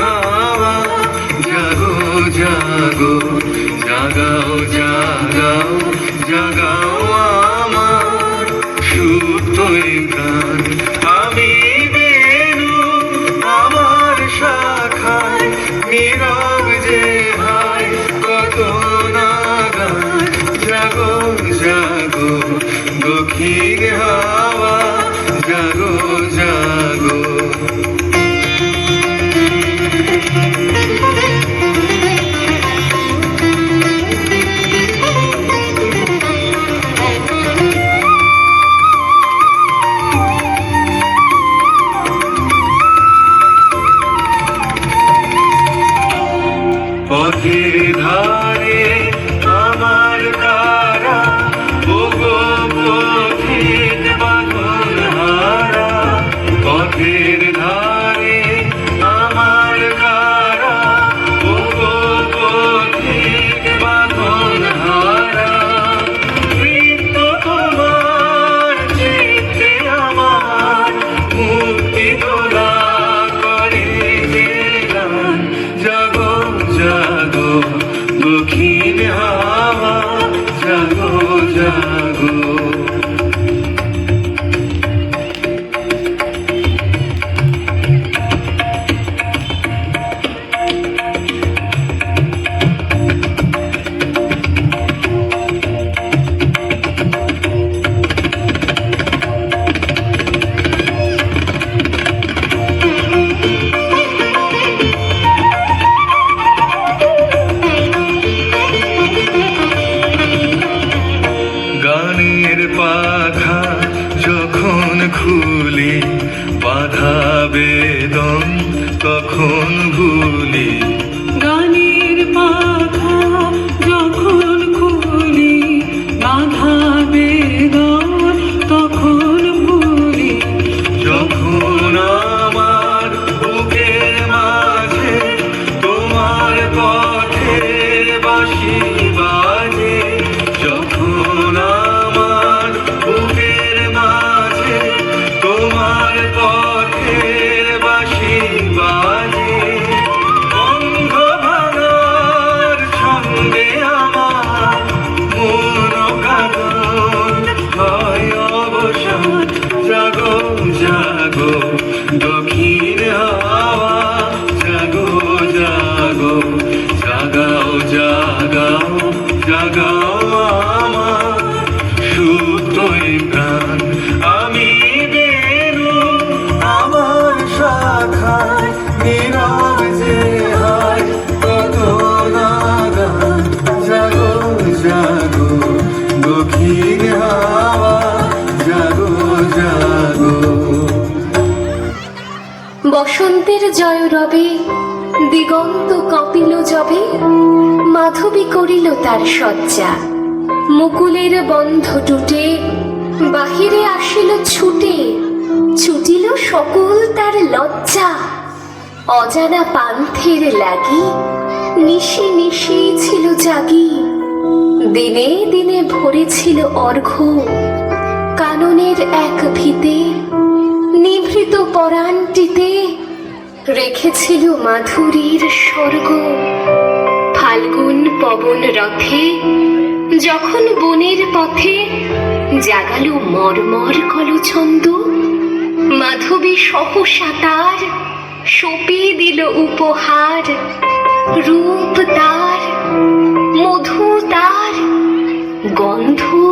হাওয়া, জাগো জাগো, জাগাও জাগাও জাগাও আমার সুতোয় প্রাণ। আমি বেনু আমার শাখায়, নীরব যে হায় কত জাগো জাগো, দক্ষিণ হাওয়া, জাগো জাগো। দক্ষিণ হাওয়া জাগো জাগো। তখন ভুলি জাগো, দক্ষিণ হাওয়া, জাগো জাগো, জাগাও জাগাও জাগাও আমার সুতোয় প্রাণ। আমি বেরু আমার শাখায় নীরব যে হায় জাগো জাগো, দক্ষিণ হাওয়া বসন্তের জয় রবে, দিগন্ত কপিল জবে, মাধবী করিল তার শয্যা। মুকুলের বন্ধ টুটে, বাহিরে আসিল ছুটে, ছুটিল সকল তার লজ্জা। অজানা পান্থের লাগি, নিশি নিশি ছিল জাগি। দিনে দিনে ভরেছিল অর্ঘ্য, কাননের এক ভিতে নিভৃত পরাণটিতে রেখেছিল মাধুরীর স্বর্গ। ফাল্গুন পবন রথে যখন বনের পথে জাগালো মর্মর কলছন্দ মাধবী সহসা তার সপিয়ে দিল উপহার। রূপ তার, মধু তার, গন্ধ